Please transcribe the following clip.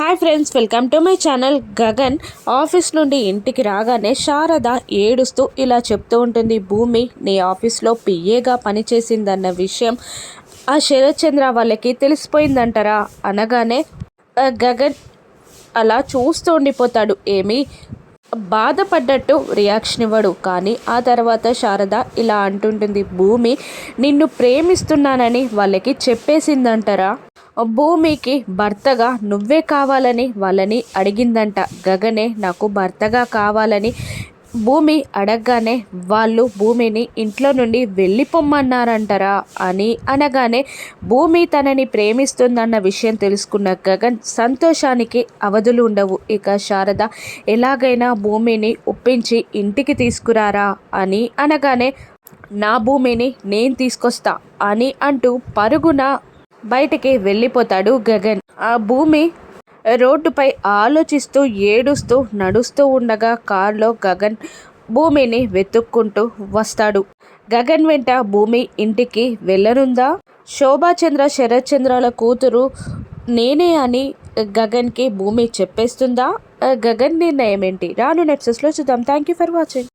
Hi friends welcome to my channel. Gagan office నుండి ఇంటికి రాగానే శారద ఏడుస్తూ ఇలా చెప్తూ ఉంటుంది భూమి నీ ఆఫీస్లో పిఏగా పనిచేసిందన్న విషయం ఆ శరత్చంద్ర వాళ్ళకి తెలిసిపోయిందంటారా? అనగానే ఆ, గగన్ అలా చూస్తూ ఉండిపోతాడు ఏమి? బాధపడ్డట్టు రియాక్షన్ ఇవ్వడు. కానీ ఆ తర్వాత శారద ఇలా అంటుంటుంది భూమి నిన్ను ప్రేమిస్తున్నానని వాళ్ళకి చెప్పేసిందంటారా? భూమికి భర్తగా నువ్వే కావాలని వాళ్ళని అడిగిందంట. గగనే నాకు భర్తగా కావాలని భూమి అడగగానే వాళ్ళు భూమిని ఇంట్లో నుండి వెళ్ళిపోమ్మన్నారంటారా అని అనగానే భూమి తనని ప్రేమిస్తుందన్న విషయం తెలుసుకున్న గగన్ సంతోషానికి అవధులు ఉండవు. ఇక శారద ఎలాగైనా భూమిని ఒప్పించి ఇంటికి తీసుకురారా అని అనగానే నా భూమిని నేను తీసుకొస్తా అని అంటూ పరుగున బయటికి వెళ్ళిపోతాడు గగన్. ఆ భూమి రోడ్డుపై ఆలోచిస్తూ ఏడుస్తూ నడుస్తూ ఉండగా కారులో గగన్ భూమిని వెతుక్కుంటూ వస్తాడు. గగన్ వెంట భూమి ఇంటికి వెళ్ళనుందా? శోభాచంద్ర శరత్చంద్రాల కూతురు నేనే అని గగన్కి భూమి చెప్పేస్తుందా? గగన్ నిర్ణయం ఏంటి? రాను నెట్సెస్లో చూద్దాం. Thank you for watching